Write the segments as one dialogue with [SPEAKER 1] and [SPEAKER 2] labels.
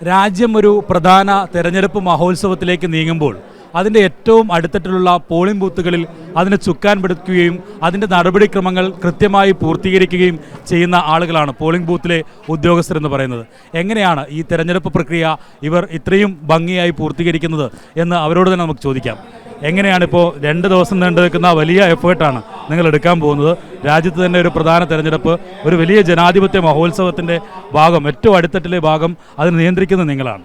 [SPEAKER 1] രാജ്യം ഒരു പ്രധാന തെരഞ്ഞെടുപ്പ് മഹോത്സവത്തിലേക്ക് നീങ്ങുമ്പോൾ അതിന്റെ ഏറ്റവും അടുത്തിട്ടുള്ള പോളിംഗ് ബൂത്തുകളിൽ അതിനെ ചുക്കാൻ പിടിക്കുകയും അതിന്റെ നടപടിക്രമങ്ങൾ കൃത്യമായി പൂർത്തീകരിക്കുകയും ചെയ്യുന്ന ആളുകളാണ് പോളിംഗ് ബൂത്തിലെ ഉദ്യോഗസ്ഥരെന്ന് പറയുന്നത്. എങ്ങനെയാണ് ഈ തെരഞ്ഞെടുപ്പ് പ്രക്രിയ ഇവർ ഇത്രയും ഭംഗിയായി പൂർത്തീകരിക്കുന്നത് എന്ന് അവരോട് തന്നെ നമുക്ക് ചോദിക്കാം. എങ്ങനെയാണ് ഇപ്പോൾ രണ്ട് ദിവസം നീണ്ടു നിൽക്കുന്ന വലിയ എഫേർട്ടാണ് നിങ്ങൾ എടുക്കാൻ പോകുന്നത്. രാജ്യത്ത് തന്നെ ഒരു പ്രധാന തെരഞ്ഞെടുപ്പ് ഒരു വലിയ ജനാധിപത്യ മഹോത്സവത്തിന്റെ ഭാഗം ഏറ്റവും അടിത്തട്ടിലെ ഭാഗം അതിന് നിയന്ത്രിക്കുന്നത് നിങ്ങളാണ്.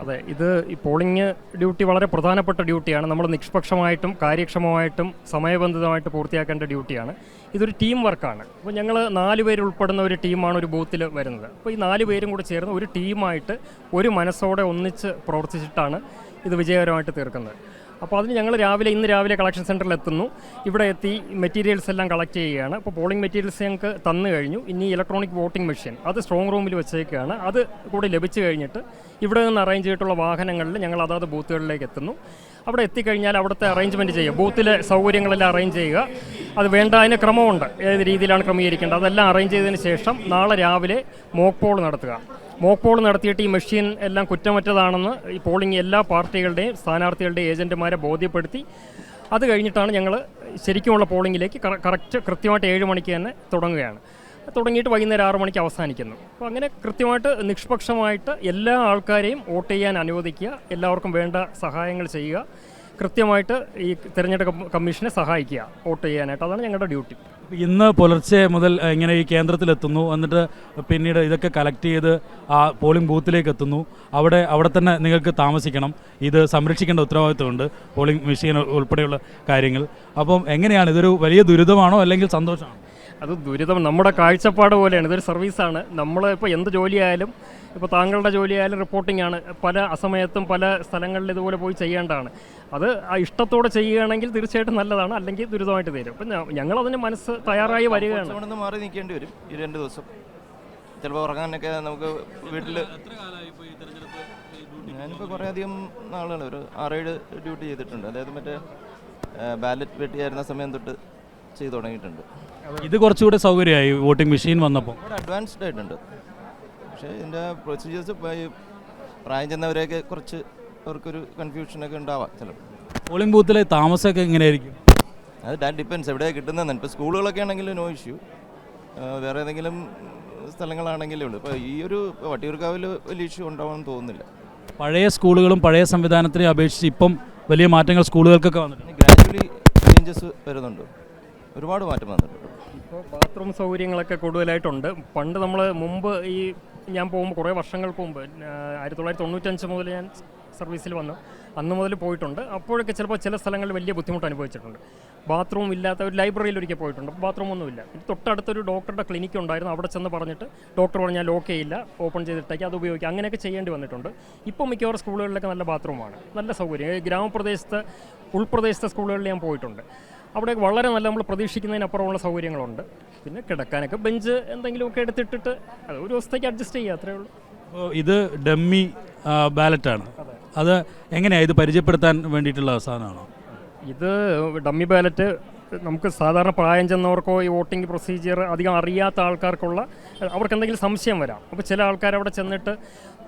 [SPEAKER 2] അതെ ഇത് ഈ പോളിംഗ് ഡ്യൂട്ടി വളരെ പ്രധാനപ്പെട്ട ഡ്യൂട്ടിയാണ് നമ്മൾ നിഷ്പക്ഷമായിട്ടും കാര്യക്ഷമമായിട്ടും സമയബന്ധിതമായിട്ട് പൂർത്തിയാക്കേണ്ട ഡ്യൂട്ടിയാണ് ഇതൊരു ടീം വർക്കാണ് അപ്പോൾ ഞങ്ങൾ നാല് പേര് ഉൾപ്പെടുന്ന ഒരു ടീമാണ് ഒരു ബൂത്തിൽ വരുന്നത്. അപ്പോൾ ഈ നാല് പേരും കൂടെ ചേർന്ന് ഒരു ടീമായിട്ട് ഒരു മനസ്സോടെ ഒന്നിച്ച് പ്രവർത്തിച്ചിട്ടാണ് ഇത് വിജയകരമായിട്ട് തീർക്കുന്നത്. അപ്പോൾ അതിന് ഞങ്ങൾ രാവിലെ ഇന്ന് രാവിലെ കളക്ഷൻ സെന്ററിൽ എത്തുന്നു. ഇവിടെ എത്തി മെറ്റീരിയൽസ് എല്ലാം കളക്ട് ചെയ്യുകയാണ്. അപ്പോൾ പോളിംഗ് മെറ്റീരിയൽസ് ഞങ്ങൾക്ക് തന്നു കഴിഞ്ഞു. ഇനി ഇലക്ട്രോണിക് വോട്ടിംഗ് മെഷീൻ അത് സ്ട്രോങ് റൂമിൽ വെച്ചേക്കാണ്. അത് കൂടി ലഭിച്ചു കഴിഞ്ഞിട്ട് ഇവിടെ നിന്ന് അറേഞ്ച് ചെയ്തിട്ടുള്ള വാഹനങ്ങളിൽ ഞങ്ങൾ അതാത് ബൂത്തുകളിലേക്ക് എത്തുന്നു. അവിടെ എത്തിക്കഴിഞ്ഞാൽ അവിടുത്തെ അറേഞ്ച്മെന്റ് ചെയ്യുക. ബൂത്തിലെ സൗകര്യങ്ങളെല്ലാം അറേഞ്ച് ചെയ്യുക. അത് വേണ്ട അതിന് ക്രമമുണ്ട്. ഏത് രീതിയിലാണ് ക്രമീകരിക്കേണ്ടത്? അതെല്ലാം അറേഞ്ച് ചെയ്തതിന് ശേഷം നാളെ രാവിലെ മോക്ക് പോൾ നടത്തുക. മോക്ക് പോൾ നടത്തിയിട്ട് ഈ മെഷീൻ എല്ലാം കുറ്റമറ്റതാണെന്ന് ഈ പോളിംഗ് എല്ലാ പാർട്ടികളുടെയും സ്ഥാനാർത്ഥികളുടെയും ഏജന്റുമാരെ ബോധ്യപ്പെടുത്തി. അത് കഴിഞ്ഞിട്ടാണ് ഞങ്ങൾ ശരിക്കുമുള്ള പോളിങ്ങിലേക്ക് കറക്റ്റ് കൃത്യമായിട്ട് ഏഴ് മണിക്ക് തന്നെ തുടങ്ങുകയാണ്. തുടങ്ങിയിട്ട് വൈകുന്നേരം ആറ് മണിക്ക് അവസാനിക്കുന്നു. അപ്പോൾ അങ്ങനെ കൃത്യമായിട്ട് നിഷ്പക്ഷമായിട്ട് എല്ലാ ആൾക്കാരെയും വോട്ട് ചെയ്യാൻ അനുവദിക്കുക എല്ലാവർക്കും വേണ്ട സഹായങ്ങൾ ചെയ്യുക കൃത്യമായിട്ട് ഈ തിരഞ്ഞെടുപ്പ് കമ്മീഷനെ സഹായിക്കുക വോട്ട് ചെയ്യാനായിട്ട്. അതാണ് ഞങ്ങളുടെ ഡ്യൂട്ടി.
[SPEAKER 1] ഇന്ന് പുലർച്ചെ മുതൽ ഇങ്ങനെ ഈ കേന്ദ്രത്തിലെത്തുന്നു. എന്നിട്ട് പിന്നീട് ഇതൊക്കെ കളക്ട് ചെയ്ത് ആ പോളിംഗ് ബൂത്തിലേക്ക് എത്തുന്നു. അവിടെ അവിടെ തന്നെ നിങ്ങൾക്ക് താമസിക്കണം. ഇത് സംരക്ഷിക്കേണ്ട ഉത്തരവാദിത്വമുണ്ട് പോളിംഗ് മെഷീൻ ഉൾപ്പെടെയുള്ള കാര്യങ്ങൾ. അപ്പം എങ്ങനെയാണ്? ഇതൊരു വലിയ ദുരിതമാണോ അല്ലെങ്കിൽ സന്തോഷമാണോ?
[SPEAKER 2] അത് ദുരിതം നമ്മുടെ കാഴ്ചപ്പാട് പോലെയാണ്. ഇതൊരു സർവീസാണ്. നമ്മൾ ഇപ്പോൾ എന്ത് ജോലിയായാലും ഇപ്പോൾ താങ്കളുടെ ജോലിയായാലും റിപ്പോർട്ടിംഗ് ആണ്. പല അസമയത്തും പല സ്ഥലങ്ങളിൽ ഇതുപോലെ പോയി ചെയ്യേണ്ടതാണ്. അത് ആ ഇഷ്ടത്തോടെ ചെയ്യുകയാണെങ്കിൽ തീർച്ചയായിട്ടും നല്ലതാണ്. അല്ലെങ്കിൽ ദുരിതമായിട്ട് തീരും. അപ്പം ഞങ്ങളതിന് മനസ്സ് തയ്യാറായി വരികയാണ്.
[SPEAKER 3] മാറി നിൽക്കേണ്ടി വരും. ഈ രണ്ട് ദിവസം. ചിലപ്പോൾ ഉറങ്ങാനൊക്കെ നമുക്ക് വീട്ടിൽ ഞാനിപ്പോൾ കുറേ അധികം നാളുകൾ ഒരു ആറേഴ് ഡ്യൂട്ടി ചെയ്തിട്ടുണ്ട്. അതായത് മറ്റേ ബാലറ്റ് വെട്ടിയായിരുന്ന സമയം തൊട്ട് ചെയ്തു തുടങ്ങിയിട്ടുണ്ട്.
[SPEAKER 1] ഇത് കുറച്ചുകൂടെ സൗകര്യമായി വോട്ടിംഗ് മെഷീൻ വന്നപ്പോൾ.
[SPEAKER 3] അഡ്വാൻസ്ഡ് ആയിട്ടുണ്ട്. പക്ഷേ ഇതിന്റെ പ്രൊസീജിയേഴ്സ് പ്രായം ചെന്നവരെയൊക്കെ കുറച്ച് അവർക്കൊരു കൺഫ്യൂഷനൊക്കെ ഉണ്ടാവാം ചിലപ്പോൾ.
[SPEAKER 1] പോളിംഗ് ബൂത്തിലെ താമസമൊക്കെ എങ്ങനെയായിരിക്കും?
[SPEAKER 3] അത് ഡാറ്റ് ഡിപ്പെൻസ് എവിടെയാണ് കിട്ടുന്നതെന്ന്. ഇപ്പോൾ സ്കൂളുകളൊക്കെ ആണെങ്കിലും നോ ഇഷ്യൂ വേറെ ഏതെങ്കിലും സ്ഥലങ്ങളാണെങ്കിലും ഉള്ളൂ. ഇപ്പോൾ ഈ ഒരു വട്ടിയൂർക്കാവിൽ വലിയ ഇഷ്യൂ ഉണ്ടാവുമെന്ന് തോന്നുന്നില്ല.
[SPEAKER 1] പഴയ സ്കൂളുകളും പഴയ സംവിധാനത്തിനെ അപേക്ഷിച്ച് ഇപ്പം വലിയ മാറ്റങ്ങൾ സ്കൂളുകൾക്കൊക്കെ വന്നിട്ടുണ്ട്.
[SPEAKER 3] ഗ്രാജുവലി ചേഞ്ചസ് വരുന്നുണ്ട്. ഒരുപാട് മാറ്റം വന്നിട്ടുണ്ട്.
[SPEAKER 2] ഇപ്പോൾ ബാത്റൂം സൗകര്യങ്ങളൊക്കെ കൂടുതലായിട്ടുണ്ട്. പണ്ട് നമ്മൾ മുമ്പ് ഈ ഞാൻ പോകുമ്പോൾ കുറേ വർഷങ്ങൾക്ക് മുമ്പ് ആയിരത്തി തൊള്ളായിരത്തി തൊണ്ണൂറ്റഞ്ച് മുതൽ ഞാൻ സർവീസിൽ വന്നു. അന്ന് മുതൽ പോയിട്ടുണ്ട്. അപ്പോഴൊക്കെ ചിലപ്പോൾ ചില സ്ഥലങ്ങളിൽ വലിയ ബുദ്ധിമുട്ട് അനുഭവിച്ചിട്ടുണ്ട്. ബാത്റൂം ഇല്ലാത്ത ഒരു ലൈബ്രറിയിൽ ഒരിക്കൽ പോയിട്ടുണ്ട്. ബാത്റൂം ഒന്നുമില്ല. തൊട്ടടുത്തൊരു ഡോക്ടറുടെ ക്ലിനിക്ക് ഉണ്ടായിരുന്നു. അവിടെ ചെന്ന് പറഞ്ഞിട്ട് ഡോക്ടർ പറഞ്ഞാൽ ലോക്ക് ചെയ്യില്ല. ഓപ്പൺ ചെയ്തിട്ടേക്ക്. അത് ഉപയോഗിക്കുക അങ്ങനെയൊക്കെ ചെയ്യേണ്ടി വന്നിട്ടുണ്ട്. ഇപ്പോൾ മിക്കവാറും സ്കൂളുകളിലൊക്കെ നല്ല ബാത്റൂമാണ് നല്ല സൗകര്യം. ഗ്രാമപ്രദേശത്ത് ഉൾപ്രദേശത്തെ സ്കൂളുകളിൽ ഞാൻ പോയിട്ടുണ്ട്. അവിടെ വളരെ നല്ല നമ്മൾ പ്രതീക്ഷിക്കുന്നതിനപ്പുറമുള്ള സൗകര്യങ്ങളുണ്ട്. പിന്നെ കിടക്കാനൊക്കെ ബെഞ്ച് എന്തെങ്കിലുമൊക്കെ എടുത്തിട്ടിട്ട് അത് ഒരു ദിവസത്തേക്ക് അഡ്ജസ്റ്റ് ചെയ്യുക അത്രേ ഉള്ളൂ.
[SPEAKER 1] ഇത് ഡമ്മി ബാലറ്റാണ്. അത് എങ്ങനെയാണ് ഇത് പരിചയപ്പെടുത്താൻ വേണ്ടിയിട്ടുള്ള സാധനമാണോ?
[SPEAKER 2] ഇത് ഡമ്മി ബാലറ്റ് നമുക്ക് സാധാരണ പ്രായം ചെന്നവർക്കോ ഈ വോട്ടിംഗ് പ്രൊസീജിയർ അധികം അറിയാത്ത ആൾക്കാർക്കുള്ള അവർക്ക് എന്തെങ്കിലും സംശയം വരാം. അപ്പോൾ ചില ആൾക്കാർ അവിടെ ചെന്നിട്ട്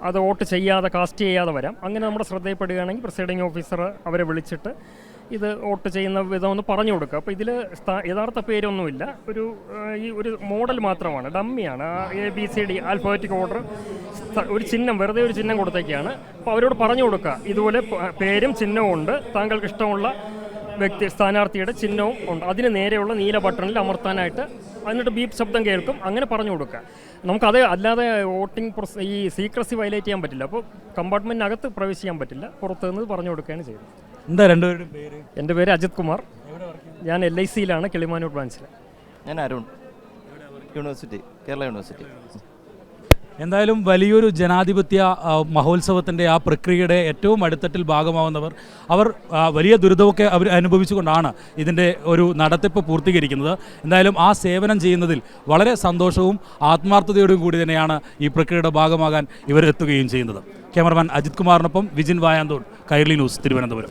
[SPEAKER 2] അത് വോട്ട് ചെയ്യാതെ കാസ്റ്റ് ചെയ്യാതെ വരാം. അങ്ങനെ നമ്മുടെ ശ്രദ്ധയിൽപ്പെടുകയാണെങ്കിൽ പ്രിസൈഡിംഗ് ഓഫീസർ അവരെ വിളിച്ചിട്ട് ഇത് വോട്ട് ചെയ്യുന്ന വിധം ഒന്ന് പറഞ്ഞു കൊടുക്കുക. അപ്പോൾ ഇതിൽ യഥാർത്ഥ പേരൊന്നുമില്ല. ഒരു ഈ ഒരു മോഡൽ മാത്രമാണ്. ഡമ്മിയാണ്. A B C D alphabetic order ഒരു ചിഹ്നം വെറുതെ ഒരു ചിഹ്നം കൊടുത്തേക്കാണ്. അപ്പോൾ അവരോട് പറഞ്ഞു കൊടുക്കുക. ഇതുപോലെ പേരും ചിഹ്നവും ഉണ്ട്. താങ്കൾക്ക് ഇഷ്ടമുള്ള വ്യക്തി സ്ഥാനാർത്ഥിയുടെ ചിഹ്നവും ഉണ്ട്. അതിന് നേരെയുള്ള നീല ബട്ടണിൽ അമർത്താനായിട്ട് എന്നിട്ട് ബീപ്പ് ശബ്ദം കേൾക്കും. അങ്ങനെ പറഞ്ഞു കൊടുക്കുക. നമുക്കത് അല്ലാതെ വോട്ടിംഗ് ഈ സീക്രസി വയലേറ്റ് ചെയ്യാൻ പറ്റില്ല. അപ്പോൾ കമ്പാർട്ട്മെന്റിനകത്ത് പ്രവേശിക്കാൻ പറ്റില്ല. പുറത്തുനിന്ന് പറഞ്ഞു കൊടുക്കുകയാണ് ചെയ്യുന്നത്.
[SPEAKER 1] എന്താ രണ്ടുപേരുടെ പേര്?
[SPEAKER 2] എന്റെ പേര് അജിത് കുമാർ. ഞാൻ എൽ ഐ സിയിലാണ് കിളിമാനൂർ ബ്രാഞ്ചിൽ
[SPEAKER 3] ഞാൻ അരുൺ. യൂണിവേഴ്സിറ്റി കേരള യൂണിവേഴ്സിറ്റി
[SPEAKER 1] എന്തായാലും വലിയൊരു ജനാധിപത്യ മഹോത്സവത്തിന്റെ ആ പ്രക്രിയയുടെ ഏറ്റവും അടുത്തട്ടിൽ ഭാഗമാവുന്നവർ അവർ വലിയ ദുരിതമൊക്കെ അവർ അനുഭവിച്ചുകൊണ്ടാണ് ഇതിന്റെ ഒരു നടത്തിപ്പ് പൂർത്തീകരിക്കുന്നത്. എന്തായാലും ആ സേവനം ചെയ്യുന്നതിൽ വളരെ സന്തോഷവും ആത്മാർത്ഥതയോടും കൂടി തന്നെയാണ് ഈ പ്രക്രിയയുടെ ഭാഗമാകാൻ ഇവർ എത്തുകയും ചെയ്യുന്നത്. ക്യാമറമാൻ അജിത് കുമാറിനൊപ്പം വിജിൻ വായാന്തോൺ കൈർലി ന്യൂസ് തിരുവനന്തപുരം.